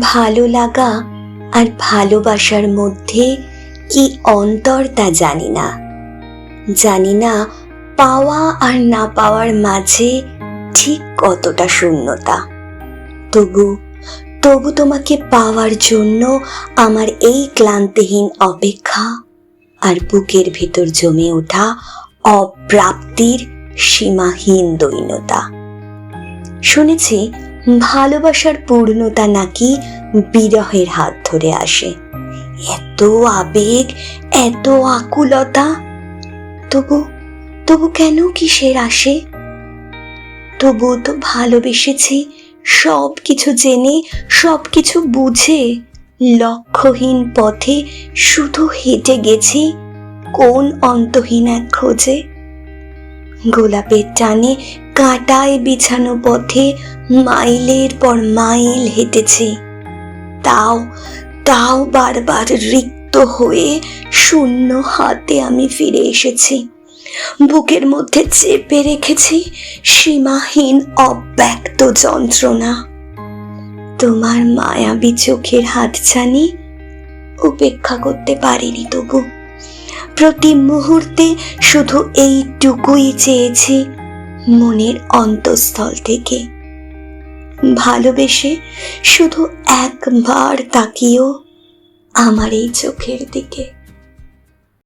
ভালো লাগা আর ভালোবাসার মধ্যে কি অন্তর তা জানি না। জানি না পাওয়া আর না পাওয়ার মাঝে ঠিক কতটা শূন্যতা। তবু তবু তোমাকে পাওয়ার জন্য আমার এই ক্লান্তিহীন অপেক্ষা আর বুকের ভেতর জমে ওঠা অপ্রাপ্তির সীমাহীন দৈন্যতা। শুনেছি ভালোবাসার পূর্ণতা নাকি বিরহের হাত ধরে আসে। এত আবেগ, এত আকুলতা। তবু তবু কেন কিসের আসে? তবু তো ভালোবেসেছি সব কিছু জেনে সব কিছু বুঝে, লক্ষ্যহীন পথে শুধু হেঁটে গেছি, কোন অন্তহীন এক খোঁজে। গোলাপের টানে কাঁটায় বিছানো পথে মাইলের পর মাইল হেঁটেছে। তাও তাও বারবার রিক্ত হয়ে শূন্য হাতে আমি ফিরে এসেছি। বুকের মধ্যে চেপে রেখেছি সীমাহীন অব্যক্ত যন্ত্রণা। তোমার মায়াবী চোখের হাতছানি উপেক্ষা করতে পারিনি তবু। প্রতি মুহূর্তে শুধু এইটুকুই চেয়েছি মনের অন্তঃস্থল থেকে। ভালোবেসে শুধু একবার তাকিয়েও আমার এই চোখের দিকে।